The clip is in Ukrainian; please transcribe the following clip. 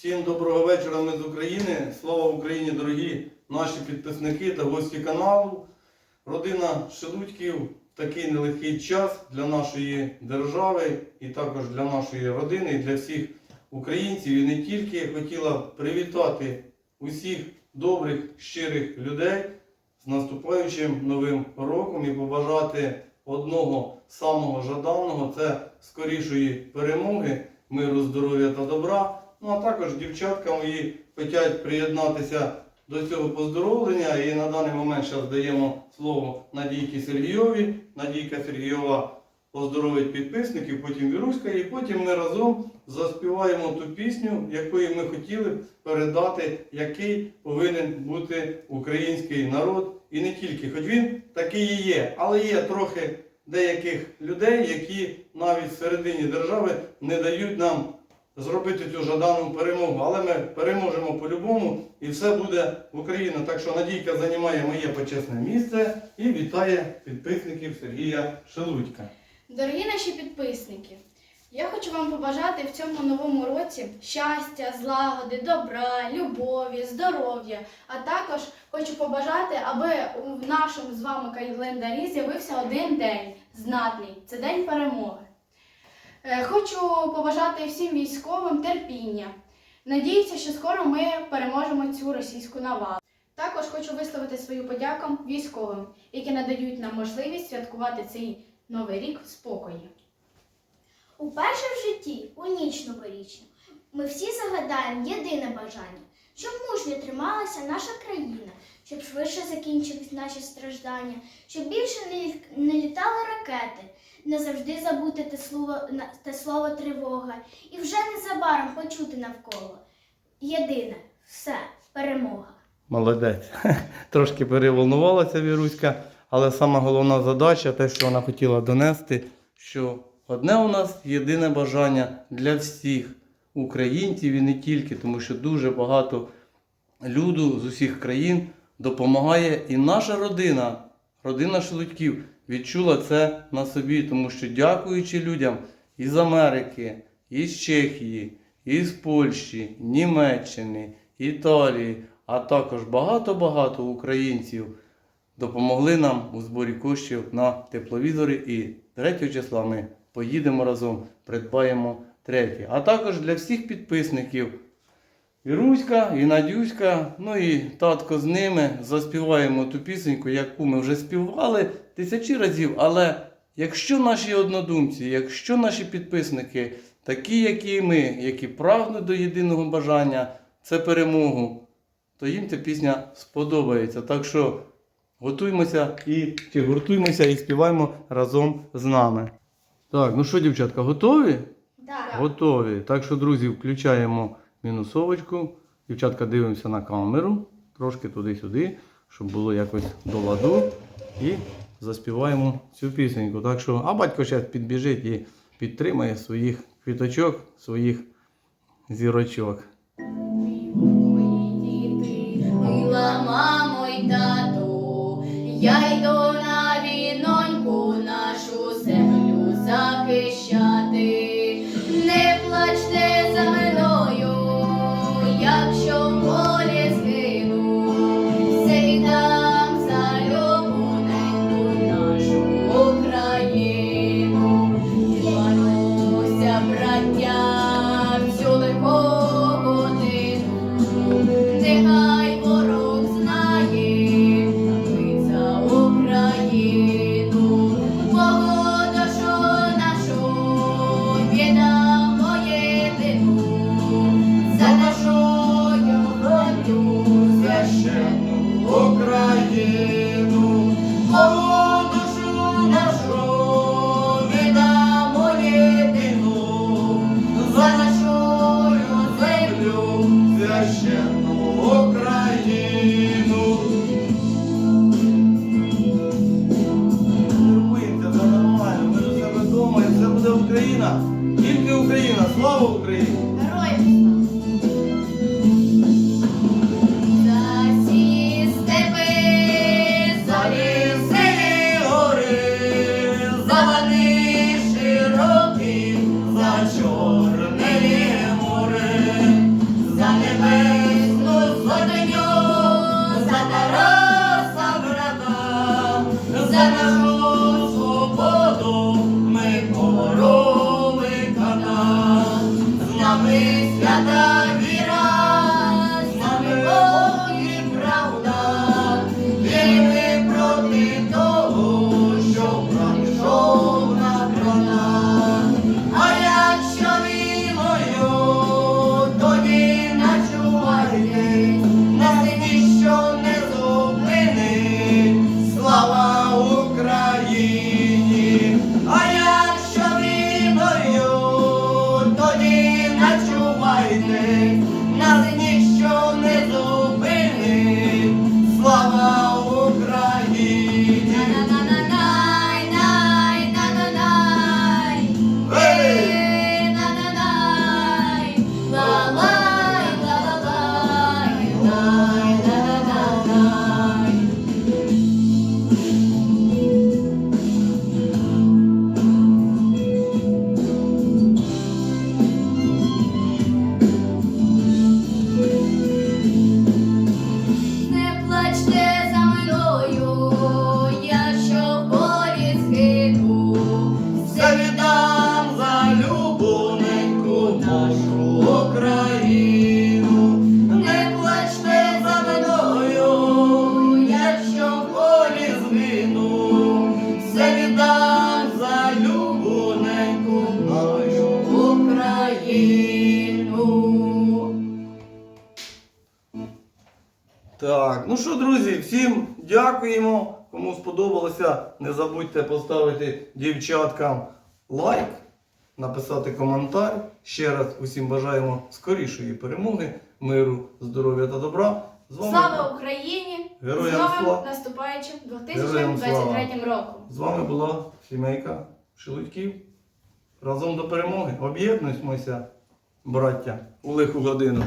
Всім доброго вечора, ми з України. Слава Україні, дорогі наші підписники та гості каналу. Родина Шелудьків такий нелегкий час для нашої держави і також для нашої родини, і для всіх українців. І не тільки хотіла привітати усіх добрих, щирих людей з наступаючим новим роком і побажати одного самого жаданого це скорішої перемоги, миру, здоров'я та добра. Ну а також дівчатка мої хочуть приєднатися до цього поздоровлення. І на даний момент зараз даємо слово Надійці Сергійові. Надійка Сергійова поздоровить підписників, потім Віруська, і потім ми разом заспіваємо ту пісню, якою ми хотіли передати, який повинен бути український народ. І не тільки, хоч він такий і є, але є трохи деяких людей, які навіть всередині держави не дають нам зробити цю жадану перемогу. Але ми переможемо по-любому і все буде в Україні. Так що Надійка займає моє почесне місце і вітає підписників Сергія Шелудька. Дорогі наші підписники, я хочу вам побажати в цьому новому році щастя, злагоди, добра, любові, здоров'я. А також хочу побажати, аби в нашому з вами календарі з'явився один день знатний це день перемоги. Е, Хочу побажати всім військовим терпіння. Надіюся, що скоро ми переможемо цю російську навалу. Також хочу висловити свою подяку військовим, які надають нам можливість святкувати цей новий рік в спокої. Уперше в житті, у ніч новорічну, ми всі загадаємо єдине бажання, щоб мужньо трималася наша країна, щоб швидше закінчились наші страждання, щоб більше не, літали ракети, не завжди забути те слово, те слово тривога, і вже незабаром почути навколо. Єдине, все, перемога. Молодець. Трошки переволнувалася Віруська, але сама головна задача, те, що вона хотіла донести, що одне у нас єдине бажання для всіх українців і не тільки, тому що дуже багато люду з усіх країн допомагає. І наша родина, родина Шелудьків, відчула це на собі, тому що дякуючи людям із Америки, із Чехії, із Польщі, Німеччини, Італії, а також багато-багато українців допомогли нам у зборі коштів на тепловізори. І 3 числа ми поїдемо разом, придбаємо третій. А також для всіх підписників Віруська і Надюська, ну і татко з ними заспіваємо ту пісеньку, яку ми вже співали тисячі разів. Але якщо наші однодумці, якщо наші підписники, такі, як і ми, які прагнуть до єдиного бажання, це перемогу, то їм ця пісня сподобається. Так що готуємося і чи гуртуємося і співаємо разом з нами. Так, ну що, дівчатка, готові? Так. Готові. Так що, друзі, включаємо мінусовочку. Дівчатка, дивимося на камеру, трошки туди-сюди, щоб було якось до ладу. І заспіваємо цю пісеньку. Так що, а батько зараз підбіжить і підтримає своїх квіточок, своїх зірочок. Свята віра, нами Бог і правда, віримо проти того, що прийшов на трона. А якщо війною, тоді начувайте, нас ніщо не зупинить, слава Україні. А якщо війною, тоді начувайте, нас Так, ну що, друзі, всім дякуємо. Кому сподобалося, не забудьте поставити дівчаткам лайк, написати коментар. Ще раз усім бажаємо скорішої перемоги, миру, здоров'я та добра. З вами, Слава Україні! Героям з новим слава! наступаючим 2023 роком. З вами була сімейка Шелудьків. Разом до перемоги. Об'єднуємося, браття, у лиху годину.